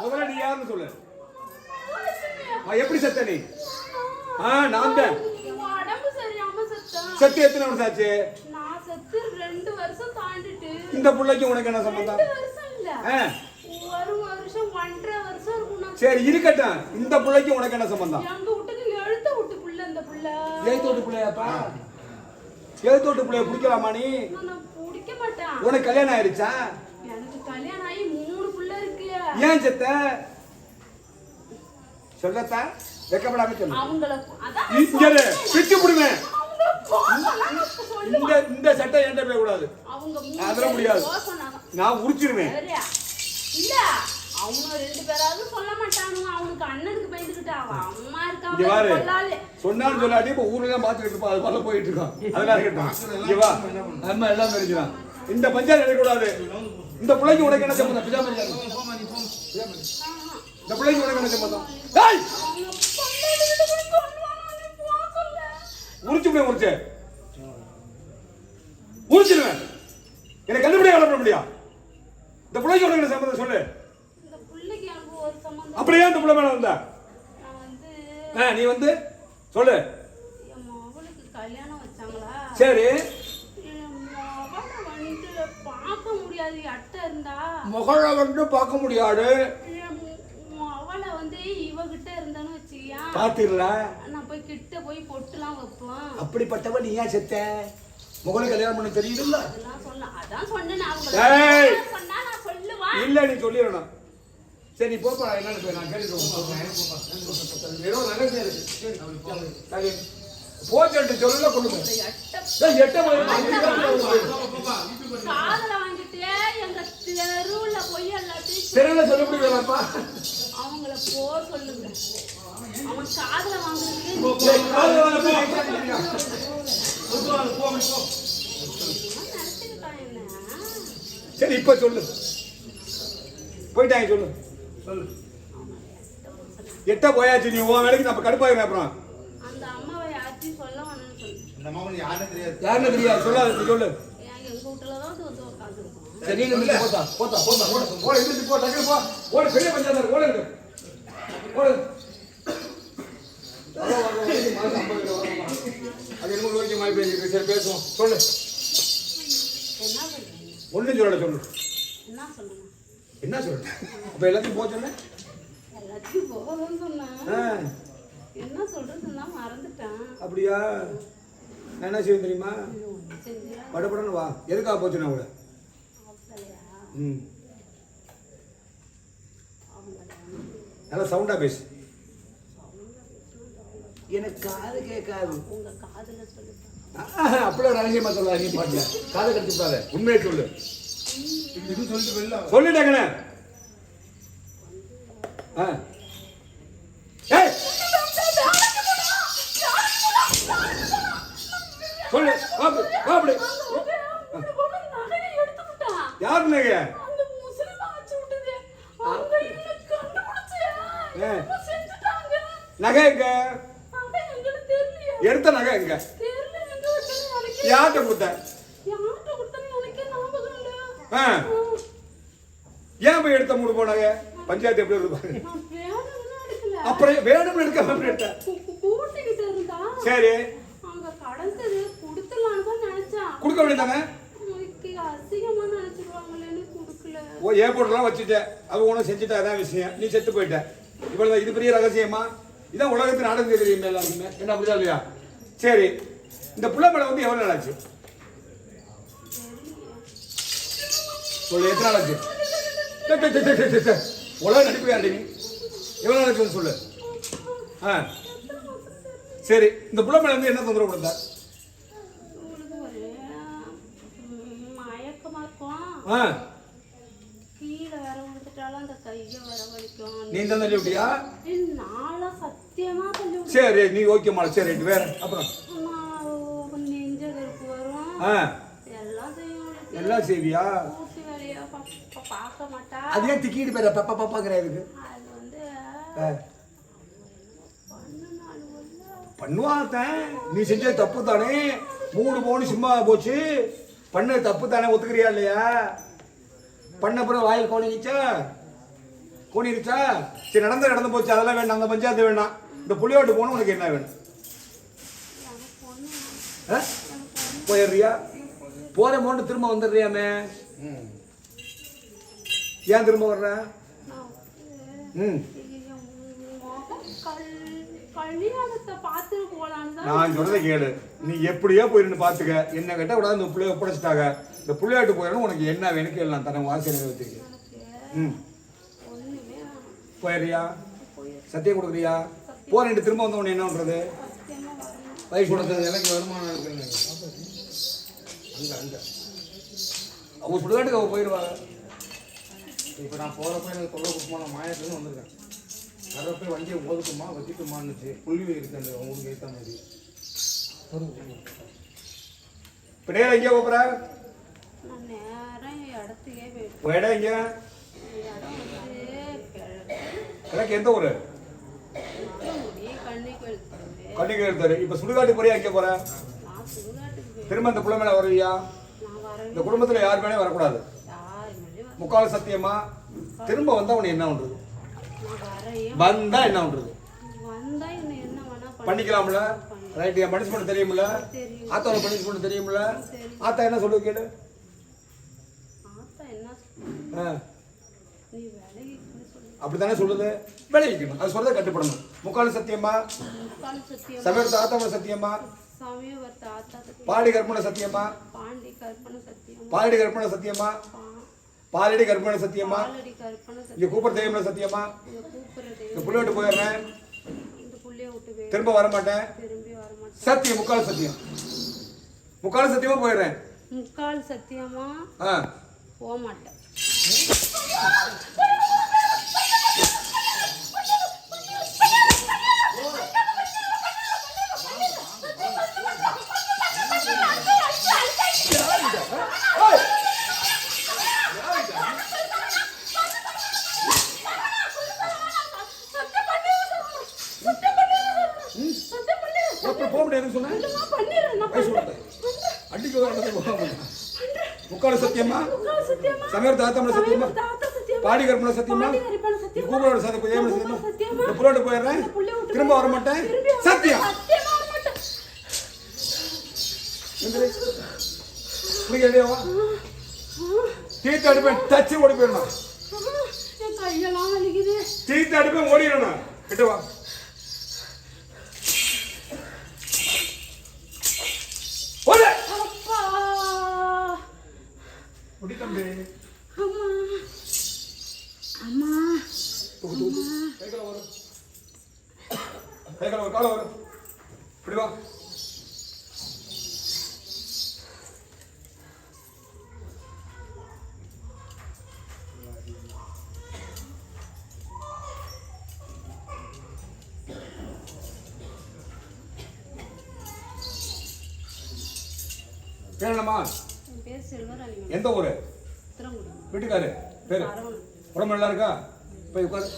முதல்ல நீ யாருன்னு சொல்லு எப்படி செத்த நீ? ஆ நான் தான். செத்து எத்தனை வருஷம் ஆச்சு நான் செத்து ரெண்டு வருஷம் தாண்டிட்டு இந்த பிள்ளைக்கு உனக்கு என்ன சம்பந்தம்? ஒரு வருஷம் ஒன்றரை வருஷம் இருக்கும் நான் சரி இருக்கட்டும். இந்த பிள்ளைக்கு உனக்கு என்ன சம்பந்தம்? எங்க வீட்டுக்கு எழுத்த விட்டு புள்ள இந்த புள்ள எழுத்தோட்டு பிள்ளையாப்பா எழுத்தோட்டு பிள்ளைய பிடிக்கலாமா நீ? நான் பிடிக்க மாட்டேன். உனக்கு கல்யாணம் ஆயிருச்சா எனக்கு கல்யாணம் ஆகி மூணு புள்ள இருக்கு ஏன் செத்த? சொல்லத்தா? வெக்கப்படாம சொல்லு. இங்க பிச்சு விடுவேன் இந்த இந்த சட்டை என்கிட்ட போய் கூடாது அதெல்லாம் முடியாது. நான் உரிச்சிருவேன்? இல்ல. அவங்க ரெண்டு பேராவது சொல்ல மாட்டானுங்க. அவனுக்கு அண்ணனுக்கு பயந்துகிட்டு அவ அம்மா இங்க பாரு இருக்கா கொள்ளாலே சொன்னாலும் சொல்லாட்டி இப்ப ஊர்ல எல்லாம் பாத்துக்கிட்டு இருப்பா. அது போயிட்டு இருக்கோம் அதெல்லாம் இருக்கட்டும். இங்க வா. நம்ம எல்லாம் தெரிஞ்சுக்கலாம் இந்த பஞ்சாயத்து எடுக்கக்கூடாது இந்த பிள்ளைக்கு உனக்கு என்ன சம்பந்தம் பிஜாம இருக்காது. இந்த பிள்ளைக்கு உனக்கு என்ன சொல்லு. உரிச்சு போய் உரிச்சு. உரிச்சிருவேன் எனக்கு கண்டுபிடிக்க வளர முடியா? இந்த பிள்ளைக்கு உனக்கு என்ன சம்பந்தம் சொல்லு. சம்மந்தம் அப்படியே இந்த பிள்ளை மேல வந்த. நீ வந்து சொல்லு. சரி. முடியாது அட்டை இருந்தா முகழ வந்து பார்க்க முடியாது. மகளை வந்து இவகிட்ட இருந்தான்னு வச்சுக்கியா? பாத்திரல நான் போய் கிட்ட போய் பொட்டுலாம் வைப்பேன் அப்படிப்பட்டவன் நீ ஏன் செத்த? முகலை கல்யாணம் பண்ண தெரியுதுல்ல? அதெல்லாம் சொல்ல அதான் சொன்னேன் ஏய்! அவங்க சொன்னா நான் சொல்லுவேன். இல்ல நீ சொல்லிடணும். சரி நீ போப்பா என்னன்னு போய் நான் கேட்டுக்கிறோம் ஏதோ நகைச்சே இருக்கு. சரி. போச்சுட்டு சொல்ல கொடுங்க எட்ட போய். தெருவுல போய் எல்லாத்தையும் தெரியல சொல்ல முடியலப்பா அவங்கள போ சொல்லுங்க. அவன் காதல வாங்குறதுக்கு ஏய், காதுல வாங்க, போ. நினைச்சுக்கிட்டான் என்ன? சரி இப்ப சொல்லு. போயிட்டாங்க சொல்லு. எட்ட போயாச்சு நீ உன் வேலைக்கு நம்ம கடுப்பாயிரும் அப்புறம். அந்த அம்மாவை சொல்ல சொல்லு. யாருன்னு தெரியாது. யாருன்னு தெரியாது சொல்லாத சொல்லு. வீட்டுல தான் வந்து உட்காந்துருக்கோம் சரி நீ நில்லு, போத்தா போத்தா போத்தா ஓடு ஓடு இருந்து போ டக்கு போ ஓடு பெரிய பஞ்சாயத்து ஓடு இருக்கு ஓடு? அது நோக்கி மாதிரி பேசிருக்கு சரி பேசுவோம் சொல்லு என்ன ஒன்றும் சொல்லல சொல்லு என்ன சொல்லணும் என்ன சொல்லு அப்ப எல்லாத்தையும் போக சொன்னேன் எல்லாத்தையும் போகணும்னு சொன்னேன் ஆ, என்ன சொல்றதுன்னா மறந்துட்டேன் அப்படியா நான் என்ன செய்வேன் தெரியுமா? படப்படன்னு வா. எதுக்காக போச்சு நான் கூட ம். நல்லா சவுண்டா பேசு. எனக்கு காது கேட்காது. அப்படியே ரகசியமா சொல்ல நீ பாட்டில. காது கடிச்சுட்டாத உண்மையை சொல்லு. இது சொல்லிட்டு வெளில சொல்லிட்டேங்கண்ணே ஆ. சொல்லு வாப்பு வாப்படி யார் நகை. நகை எங்க? எடுத்த நகை எங்க? யார்கிட்ட கொடுத்த? ஆ. ஏன் போய் எடுத்த மூணு போனாங்க பஞ்சாயத்து எப்படி இருக்கு அப்புறம் வேணும்னு இருந்தா. சரி அங்க கடந்தது கொடுத்துடலான்னு தான் நினைச்சான் கொடுக்க வேண்டியதானே? உனக்கு ஓ ஏர்போர்ட்லாம் வச்சுட்டேன் அது ஒன்றும் செஞ்சுட்டா அதான் விஷயம். நீ செத்து போயிட்ட. இவ்வளவு இது பெரிய ரகசியமா? இதான் உலகத்தில் நடந்து தெரியுமே எல்லாருக்குமே. என்ன அப்படிதான் இல்லையா? சரி இந்த புள்ள மேல வந்து எவ்வளவு நாள் ஆச்சு? சொல்லு எத்தனை நாள் ஆச்சு. உலக நடிப்பு யாரு நீ எவ்வளவு நாள் ஆச்சுன்னு சொல்லு. ஆ. சரி இந்த புள்ள மேல வந்து என்ன தொந்தரவு கொடுத்தா உங்களுக்கு ஒரே ம், மயக்கமா இருக்கும் ஆ கீழே வர விழுந்துட்டாலும் அந்த கையை வர வலிக்கும் நீ தான் தள்ளி விட்டியா? சத்தியமா தள்ளி விடுவேன். சரி நீ ஓகேம்மா சரி ரைட்டு வேற அப்புறம்? நான் நெஞ்ச கருப்பு வரும். ஆ. எல்லாம் செய்வியா? ஊசி வேலையா? பார்க்க மாட்டா. அதே திக்கிட்டு போயிட பப்பா பாப்பாங்கிற இதுக்கு அது வந்து பண்ணுவாத்தேன் நீ செஞ்ச தப்பு தானே மூணு பவுன் சும்மா போச்சு. பண்ண தப்பு தானே ஒத்துக்கிறியா இல்லையா? பண்ண அப்புறம் வாயில் கோணிச்சா கோணிருச்சா சரி நடந்து நடந்து போச்சு. அதெல்லாம் வேண்டாம் அந்த பஞ்சாயத்து வேண்டாம். இந்த புளியோட்டு போகணும் உனக்கு என்ன வேணும்? போயிடுறியா? போற மோண்டு திரும்ப வந்துடுறியாமே? ம் ஏன் திரும்ப வர்ற? ம். நான் சொல்றதை கேளு. நீ எப்படியோ போயிருந்து பாத்துக்க என்ன கேட்டா கூட இந்த புள்ளைய ஒப்படைச்சிட்டாங்க. இந்த புள்ளையாட்டு போயிடணும். உனக்கு என்ன வேணும் கேளு. தரேன் வாசி நிறைவேற்றிக்க ம். போயிடுறியா. சத்தியம் கொடுக்குறியா? போற ரெண்டு திரும்ப வந்த உடனே என்ன பண்றது. வயசு கொடுத்தது எனக்கு வருமானம் இருக்குன்னு அங்க அங்க. அவங்க சுடுகாட்டுக்கு அவ போயிடுவாங்க இப்போ நான் போகிறப்ப எனக்கு தொல்லை நான் மாயத்துலேருந்து வந்திருக்கேன். வர்றப்ப வண்டியை ஓதுக்குமா வச்சுக்குமான்னுச்சு புள்ளி இருக்கு அந்த உங்களுக்கு ஏற்ற மாதிரி இப்ப நேரம் எங்கே. உன் இடம் எங்க. எனக்கு எந்த ஊரு கன்னிக்கோயில் தெரு. இப்ப சுடுகாட்டு போறியா எங்கே போற. திரும்ப இந்த புள்ள மேல வருவியா இந்த குடும்பத்துல யார் மேலே வரக்கூடாது முக்கால் சத்தியமா திரும்ப வந்தா உனக்கு என்ன வரையே வந்தா என்ன பண்றது? பண்ணிக்கலாம்ல. ரைட் என் பனிஷ்மெண்ட் தெரியும்ல? தெரியும். ஆத்தாவோட பனிஷ்மெண்ட் தெரியும்ல? தெரியும். ஆத்தா என்ன சொல்லுது கேளு. அப்படித்தானே சொல்லுது? விளைவிக்கணும் அது சொல்றதை கட்டுப்படணும் முக்கால் சத்தியமா? சமயத்து ஆத்தாவோட சத்தியமா? பாடி கற்பனை சத்தியமா? பாண்டி கற்பனை சத்தியம்? பாலடி கற்பனை சத்தியமா இங்க கூப்பிட தெய்வம்ல சத்தியமா இந்த புள்ள விட்டு போயிடுறேன். திரும்ப வர மாட்டேன் சத்தியம் முக்கால் சத்தியம். முக்கால் சத்தியமா போயிடுறேன். முக்கால் சத்தியமா ஆ. போக மாட்டேன் முடியாதுன்னு சொன்னேன். அடிக்க. முக்கால் சத்தியமா சமயத்து ஆத்தாமல சத்தியமா பாடி கற்பனை சத்தியமா நீ கூப்பிட சத்தியம் தெய்வம்ல சத்தியமா இந்த போயிடுறேன் திரும்ப வர மாட்டேன். சத்தியம் ரெடியாவா தீர்த்து அடிப்பேன் டச்சு ஓடி போயிடணும். தீர்த்து அடிப்பேன் ஓடிடணும் கிட்ட வா. குடி தம்பி. அம்மா. அம்மா. தூக்கு கைகளை வரும். கைகளை வரும் காலை இப்படி வா. எந்த ஊரு? வீட்டுக்காரு? பேரு? உடம்பு நல்லா இருக்கா? போய் உட்காரு.